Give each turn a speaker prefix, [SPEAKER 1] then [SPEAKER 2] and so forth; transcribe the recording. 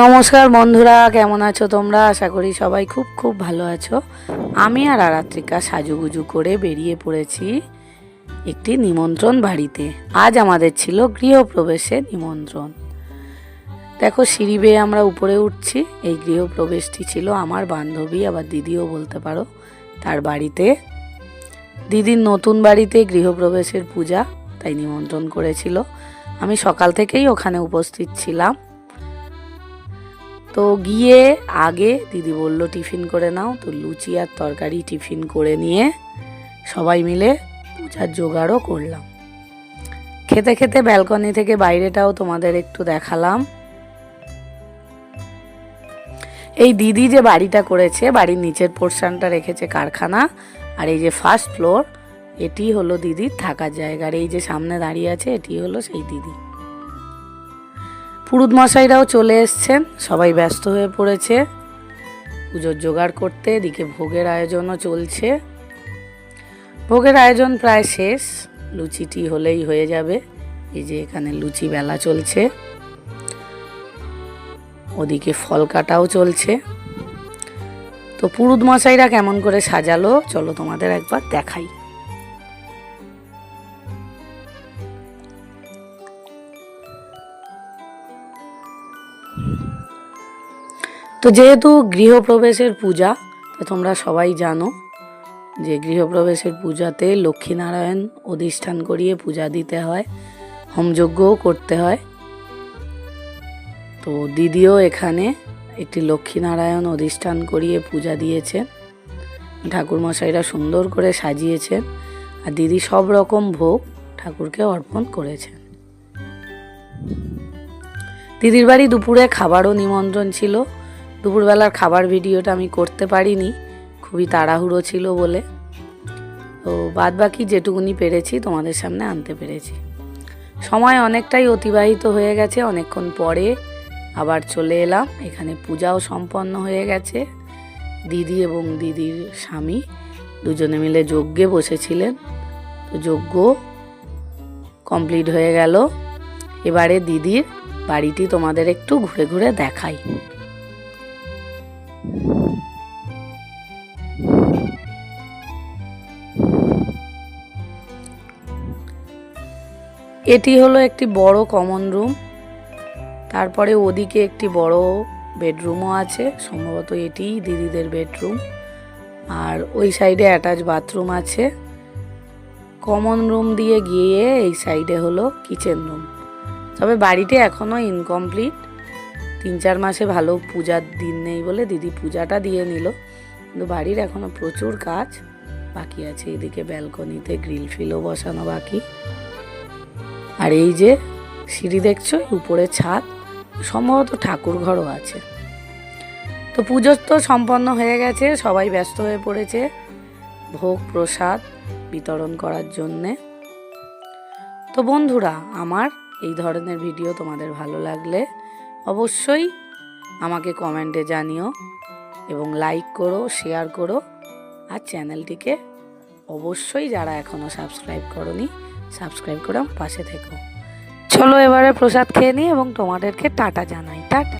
[SPEAKER 1] নমস্কার বন্ধুরা, কেমন আছো তোমরা? আশা করি সবাই খুব খুব ভালো আছো। আমি আর আরাত্রিকা সাজুগুজু করে বেরিয়ে পড়েছি একটি নিমন্ত্রণ বাড়িতে। আজ আমাদের ছিল গৃহপ্রবেশের নিমন্ত্রণ। দেখো, সিঁড়ি বেয়ে আমরা উপরে উঠছি। এই গৃহপ্রবেশটি ছিল আমার বান্ধবী, আবার দিদিও বলতে পারো, তার বাড়িতে। দিদির নতুন বাড়িতে গৃহপ্রবেশের পূজা, তাই নিমন্ত্রণ করেছিল। আমি সকাল থেকেই ওখানে উপস্থিত ছিলাম। তো গিয়ে আগে দিদি বলল, টিফিন করে নাও। তো লুচি আর তরকারি টিফিন করে নিয়ে সবাই মিলে পূজার জোগাড়ও করলাম। খেতে খেতে ব্যালকনি থেকে বাইরেটাও তোমাদের একটু দেখালাম। এই দিদি যে বাড়িটা করেছে, বাড়ির নিচের পোর্শনটা রেখেছে কারখানা, আর এই যে ফার্স্ট ফ্লোর এটি হলো দিদির থাকার জায়গা, আর এই যে সামনে দাঁড়িয়ে আছে, এটি হলো সেই দিদি। পুরুত মশাইরাও চলে এসছেন সবাই ব্যস্ত হয়ে পড়েছে। পুজোর জোগাড় করতে, এদিকে ভোগের আয়োজনও চলছে। ভোগের আয়োজন প্রায় শেষ। লুচিটি হলেই হয়ে যাবে। এই যে এখানে লুচি বেলা চলছে। ওদিকে ফল কাটাও চলছে। তো পুরুত মশাইরা কেমন করে সাজালো, চলো তোমাদের একবার দেখাই। তো যেহেতু গৃহপ্রবেশের পূজা, তো তোমরা সবাই জানো যে গৃহপ্রবেশের পূজাতে লক্ষ্মীনারায়ণ অধিষ্ঠান করিয়ে পূজা দিতে হয়, হোমযজ্ঞও করতে হয়। তো দিদিও এখানে একটি লক্ষ্মীনারায়ণ অধিষ্ঠান করিয়ে পূজা দিয়েছেন। ঠাকুরমশাইরা সুন্দর করে সাজিয়েছেন। আর দিদি সব রকম ভোগ ঠাকুরকে অর্পণ করেছেন। দিদির বাড়ি দুপুরে খাবারও নিমন্ত্রণ ছিল। দুপুরবেলার খাবার ভিডিওটা আমি করতে পারিনি, খুবই তাড়াহুড়ো ছিল বলে। তো বাদ বাকি যেটুকুনি পেরেছি তোমাদের সামনে আনতে পেরেছি। সময় অনেকটাই অতিবাহিত হয়ে গেছে, অনেকক্ষণ পরে আবার চলে এলাম। এখানে পূজাও সম্পন্ন হয়ে গেছে। দিদি এবং দিদির স্বামী দুজনে মিলে যজ্ঞে বসেছিলেন। তো যজ্ঞ কমপ্লিট হয়ে গেল। এবারে দিদির বাড়িটি তোমাদের একটু ঘুরে ঘুরে দেখাই। এটি হলো একটি বড় কমন রুম তারপরে ওদিকে একটি বড় বেডরুমও আছে। সম্ভবত এটিই দিদিদের বেডরুম আর ওই সাইডে অ্যাটাচ বাথরুম আছে। কমন রুম দিয়ে গিয়ে এই সাইডে হলো কিচেন রুম তবে বাড়িটি এখনও ইনকমপ্লিট তিন চার মাসে ভালো পূজার দিন নেই বলে দিদি পূজাটা দিয়ে নিল। কিন্তু বাড়ির এখনও প্রচুর কাজ বাকি আছে। এদিকে ব্যালকনিতে গ্রিল ফিলও বসানো বাকি। আর এই যে সিঁড়ি দেখছ উপরে ছাদ, সম্ভবত ঠাকুর ঘরও আছে। তো পুজো তো সম্পন্ন হয়ে গেছে, সবাই ব্যস্ত হয়ে পড়েছে ভোগ প্রসাদ বিতরণ করার জন্যে। তো বন্ধুরা, আমার এই ধরনের ভিডিও তোমাদের ভালো লাগলে অবশ্যই আমাকে কমেন্টে জানিও এবং লাইক করো, শেয়ার করো আর চ্যানেলটিকে অবশ্যই যারা এখনও সাবস্ক্রাইব করনি, সাবস্ক্রাইব করে পাশে থেকো। চলো এবারে প্রসাদ খেয়ে নিই এবং তোমাদেরকে টাটা জানাই। টাটা।